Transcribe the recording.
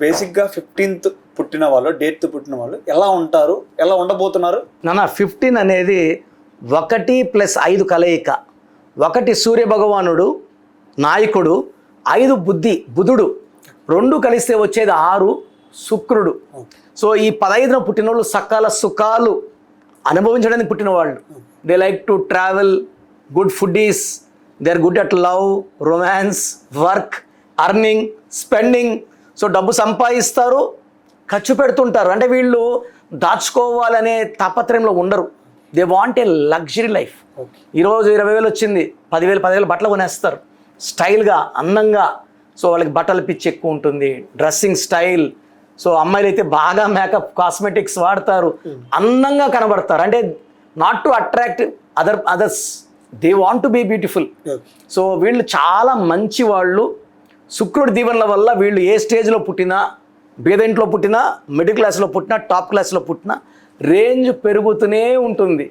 బేసిక్గా ఫిఫ్టీన్త్ పుట్టిన వాళ్ళు డేట్ పుట్టిన వాళ్ళు ఎలా ఉంటారు? ఎలా ఉండబోతున్నారు? నాన్న ఫిఫ్టీన్ అనేది ఒకటి ప్లస్ ఐదు కలయిక. ఒకటి సూర్య భగవానుడు నాయకుడు ఐదు బుద్ధి బుధుడు. రెండు కలిస్తే వచ్చేది ఆరు శుక్రుడు. సో ఈ పదహైదున పుట్టిన వాళ్ళు సకాల సుఖాలు అనుభవించడానికి పుట్టిన వాళ్ళు they like to travel good foodies they are good at love romance work earning spending so డబ్బు సంపాదిస్తారు ఖర్చు పెడుతుంటారు. అంటే వీళ్ళు దాచుకోవాలనే తాపత్రయంలో ఉండరు. They want a luxury life ఈరోజు ఇరవై వేలు వచ్చింది పదివేలు పదివేలు బట్టలు కొనేస్తారు. స్టైల్గా అందంగా. సో వాళ్ళకి బట్టల పిచ్చి ఎక్కువ ఉంటుంది డ్రెస్సింగ్ స్టైల్ సో అమ్మాయిలు అయితే బాగా మేకప్ కాస్మెటిక్స్ వాడతారు. అందంగా కనబడతారు. అంటే not to attract other others they want to be beautiful so వీళ్ళు చాలా మంచి వాళ్ళు. శుక్రుడి దీవెనల వల్ల వీళ్ళు ఏ స్టేజ్లో పుట్టినా బీద ఇంట్లో పుట్టినా మిడిల్ క్లాస్లో పుట్టినా టాప్ క్లాస్లో పుట్టినా రేంజ్ పెరుగుతూనే ఉంటుంది.